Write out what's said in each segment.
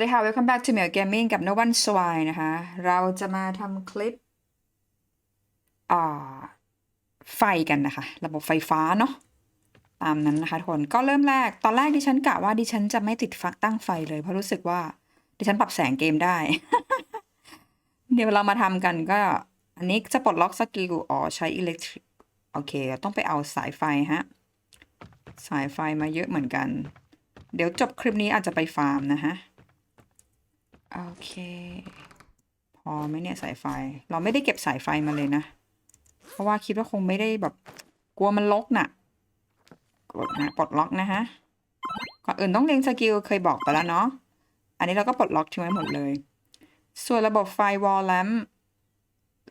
สวัสดีค่ะ welcome back to เหมียว Gaming กับ No One Swai นะคะ เราจะมาทำคลิปไฟกันนะคะ ระบบไฟฟ้าเนาะ ตามนั้นนะคะทุกคน ก็เริ่มแรก ตอนแรกดิฉันกะว่าดิฉันจะไม่ติดฟักตั้งไฟเลย เพราะรู้สึกว่า ดิฉันปรับแสงเกมได้ เดี๋ยวเรามาทำกันก็ อันนี้จะปลดล็อกสกิล อ๋อ ใช้อิเล็กทริก โอเค ต้องไปเอาสายไฟฮะ สายไฟมาเยอะเหมือนกัน เดี๋ยวจบคลิปนี้อาจจะไปฟาร์มนะฮะ โอเค พอไหมเนี่ยสายไฟ เราไม่ได้เก็บสายไฟมาเลยนะ เพราะว่าคิดว่าคงไม่ได้แบบกลัวมันลกน่ะกดนะปลดล็อกนะฮะก่อนอื่นต้องเรียงสกิลเคยบอกไปแล้วเนาะอันนี้เราก็ปลดล็อกทิ้งไว้หมดเลย ส่วนระบบไฟวอลแลม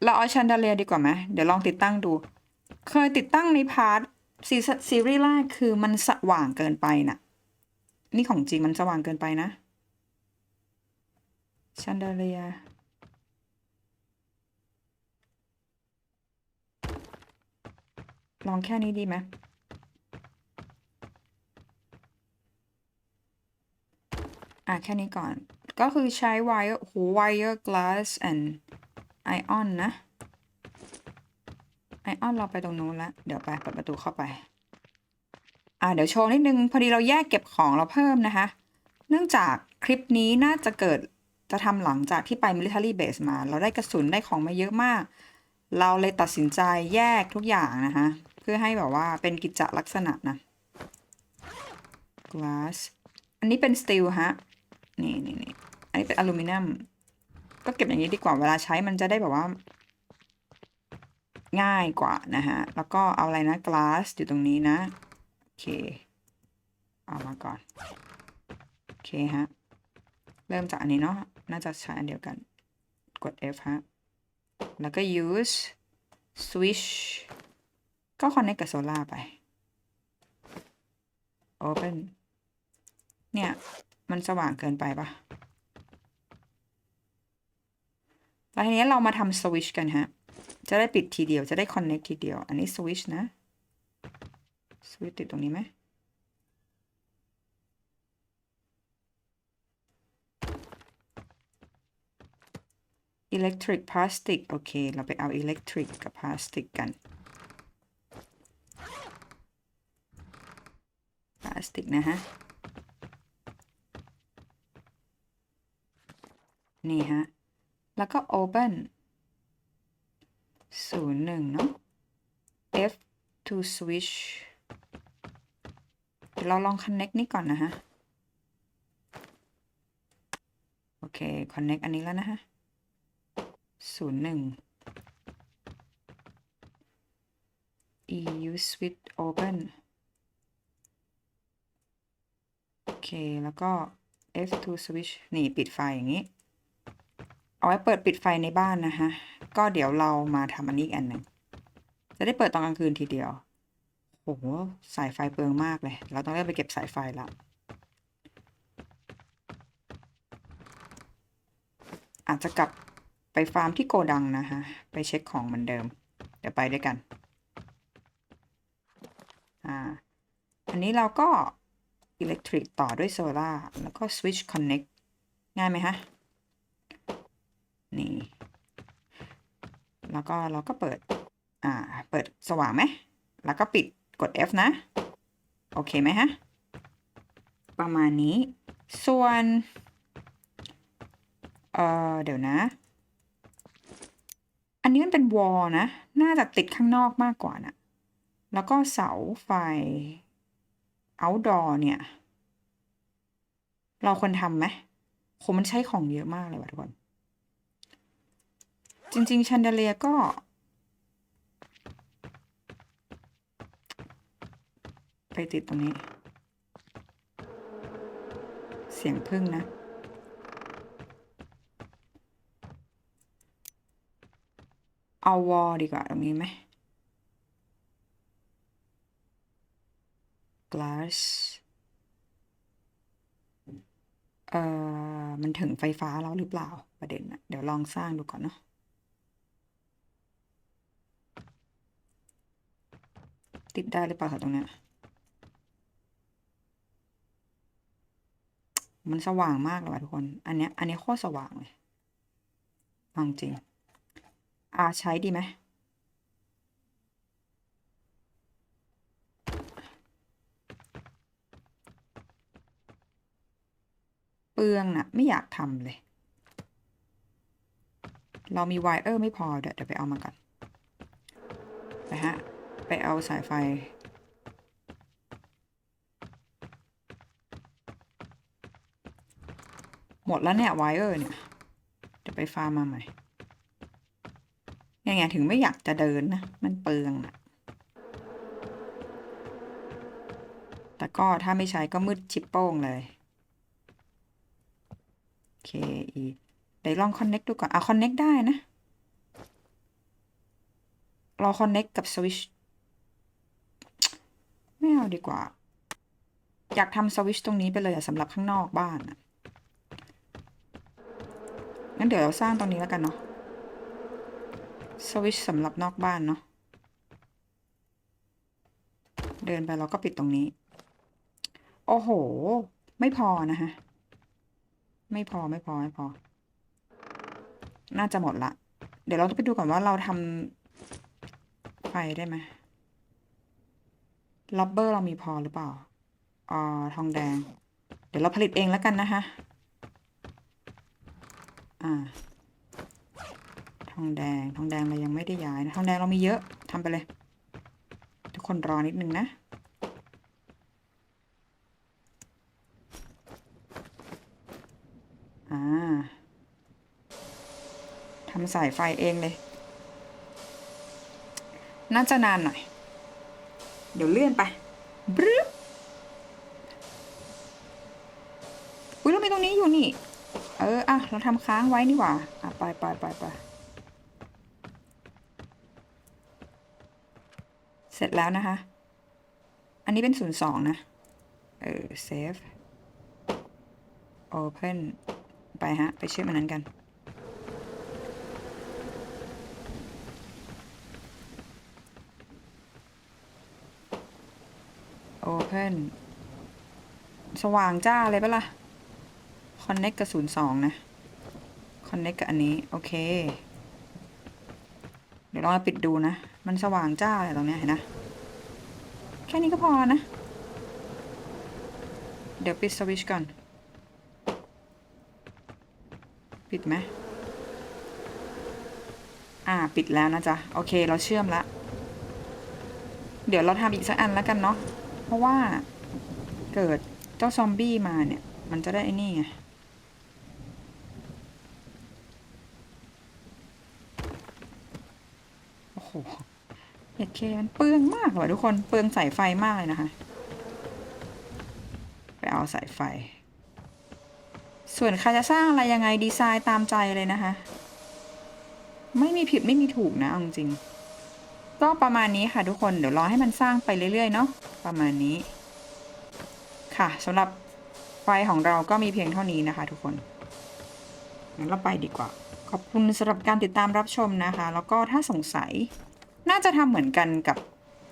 เราเอาชันเดเลียดีกว่าไหมเดี๋ยวลองติดตั้งดู เคยติดตั้งในพาร์ทซีซีรีส์แรกคือมันสว่างเกินไปน่ะ นี่ของจริงมันสว่างเกินไปนะ ชันเดเลียลองแค่นี้ดีไหมอะแค่นี้ก่อน ก็คือใช้ wire โอ้โห wire glass and ion นะ ion เราไปตรงนู้นละ เดี๋ยวไปเปิดประตูเข้าไป อะเดี๋ยวโชว์นิดนึง พอดีเราแยกเก็บของเราเพิ่มนะคะ เนื่องจากคลิปนี้น่าจะเกิด จะทำหลังจากที่ไป military base มา เราได้กระสุนได้ของมาเยอะมาก เราเลยตัดสินใจแยกทุกอย่างนะคะ เพื่อให้แบบว่าเป็นกิจลักษณะนะ glass อันนี้เป็น steel ฮะ นี่นี่นี่อันนี้เป็นอลูมิเนียม ก็เก็บอย่างนี้ดีกว่า เวลาใช้มันจะได้แบบว่า ง่ายกว่านะฮะ แล้วก็เอาอะไรนะ glass อยู่ตรงนี้นะ โอเค เอามาก่อน โอเคฮะ เริ่มจากอันนี้เนาะ น่าจะใช้อันเดียวกัน กด F ฮะ แล้วก็ use switch ก็ connect กับโซล่าไป open เนี่ย มันสว่างเกินไปปะแล้วทีนี้เรามาทำ switch กันฮะ จะได้ปิดทีเดียว จะได้ connect ทีเดียว อันนี้ switch นะ switch ติดตรงนี้ไหม อิเล็กทริกพลาสติกโอเค เราไปเอาอิเล็กทริกกับพลาสติกกันพลาสติกนะฮะ นี่ฮะ แล้วก็ open ศูนย์หนึ่งเนาะ F to switch เดี๋ยวเราลอง connect นี่ก่อนนะฮะ โอเค connect อันนี้แล้วนะฮะ ศูนย์หนึ่ง EU switch open โอเค แล้วก็ F2 switch นี่ปิดไฟอย่างนี้ เอาไว้เปิดปิดไฟในบ้านนะคะก็เดี๋ยวเรามาทำอันนี้อีกอันหนึ่ง จะได้เปิดตอนกลางคืนทีเดียว โอ้โห สายไฟเปลืองมากเลย เราต้องเริ่มไปเก็บสายไฟละ อาจจะกลับ ฟาร์มที่โกดังนะคะไปเช็คของเหมือนเดิม เดี๋ยวไปด้วยกัน อ่า อันนี้เราก็อิเล็กทริกต่อด้วยโซลา่าแล้วก็สวิตช์คอนเน็กง่ายไหมฮะ นี่ แล้วก็เราก็เปิด อ่า เปิดสว่างไหม แล้วก็ปิดกด F นะ โอเคไหมฮะ ประมาณนี้ ส่วน เอ่อ เดี๋ยวนะ อันนี้มันเป็นวอลนะ น่าจะติดข้างนอกมากกว่านะแล้วก็เสาไฟ outdoor เนี่ย เราควรทำไหมโหมันใช้ของเยอะมากเลยว่ะทุกคน จริง ๆ ชันเดเลียก็ ไปติดตรงนี้ เสียงพึ่งนะ เอาวอดีกว่าตรงนี้ไหม glass เอ่อ มันถึงไฟฟ้าแล้วหรือเปล่าประเด็นนะเดี๋ยวลองสร้างดูก่อนเนาะติดได้หรือเปล่าคะตรงเนี้ยมันสว่างมากเลยว่ะทุกคน อันเนี้ย อันนี้โคตรสว่างเลยเอาจริง อาใช้ดีไหมเปลืองนะไม่อยากทำเลย เรามีไวเออร์ไม่พอเดี๋ยวเดี๋ยวไปเอามาก่อนไปฮะ ไปเอาสายไฟหมดแล้วเนี่ยไวเออร์เนี่ย เดี๋ยวไปฟาร์มมาใหม่ ยังไงถึงไม่อยากจะเดินนะ มันเปลืองนะแต่ก็ถ้าไม่ใช้ก็มืดชิปโป้งเลยโอเคอีเดี๋ยวลองคอนเน็กดูก่อนอะคอนเน็กได้นะ เราคอนเน็กกับสวิชไม่เอาดีกว่า อยากทำสวิชตรงนี้ไปเลยสำหรับข้างนอกบ้านอะงั้นเดี๋ยวเราสร้างตรงนี้แล้วกันเนาะ สวิชสำหรับนอกบ้านเนาะ เดินไปเราก็ปิดตรงนี้ โอ้โห ไม่พอนะฮะ ไม่พอไม่พอไม่พอ น่าจะหมดละ เดี๋ยวเราต้องไปดูก่อนว่าเราทำไฟได้ไหมลับเบอร์เรามีพอหรือเปล่าอ่าทองแดง เดี๋ยวเราผลิตเองแล้วกันนะคะอ่า องแดง ทองแดงเรายังไม่ได้ย้ายนะทองแดงเรามีเยอะทำไปเลย ทุกคนรอนิดนึงนะอ่าทำสายไฟเองเลย น่าจะนานหน่อย เดี๋ยวเลื่อนไปบรึ๊บอุ้ยเรามีตรงนี้อยู่นี่ เออ อะ เราทำค้างไว้นี่หว่า อะ ไปไปไปไป เสร็จแล้วนะคะ อันนี้เป็นศูนย์สองนะ เออ save open ไปฮะ ไปเชื่อมันนั้นกัน open สว่างจ้าเลยปะล่ะ connect กับศูนย์สองนะ connect กับอันนี้ โอเค เดี๋ยวลองมาปิดดูนะ มันสว่างจ้าเลยตรงเนี้ยเห็นนะ แค่นี้ก็พอนะ เดี๋ยวปิดสวิชก่อน ปิดไหมอ่า ปิดแล้วนะจ๊ะ โอเค เราเชื่อมละ เดี๋ยวเราทำอีกสักอันแล้วกันเนาะ เพราะว่าเกิดเจ้าซอมบี้มาเนี่ย มันจะได้ไอ้นี่ไงโอ้โห เอ็ดเคมันเปลืองมากเลยทุกคนเปลืองสายไฟมากเลยนะคะ ไปเอาสายไฟ ส่วนใครจะสร้างอะไรยังไงดีไซน์ตามใจเลยนะคะ ไม่มีผิดไม่มีถูกนะเอาจริงๆก็ประมาณนี้ค่ะทุกคนเดี๋ยวรอให้มันสร้างไปเรื่อยๆเนาะประมาณนี้ ค่ะสำหรับไฟของเราก็มีเพียงเท่านี้นะคะ ทุกคนงั้นเราไปดีกว่า ขอบคุณสำหรับการติดตามรับชมนะคะ แล้วก็ถ้าสงสัย น่าจะทำเหมือนกันกับ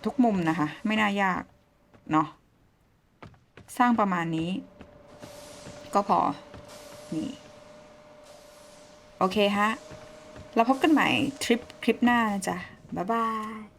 ทุกมุมนะคะ ไม่น่ายาก เนาะสร้างประมาณนี้ ก็พอ นี่ โอเคฮะ เราพบกันใหม่ทริปคลิปหน้านะจ๊ะ บ๊ายบาย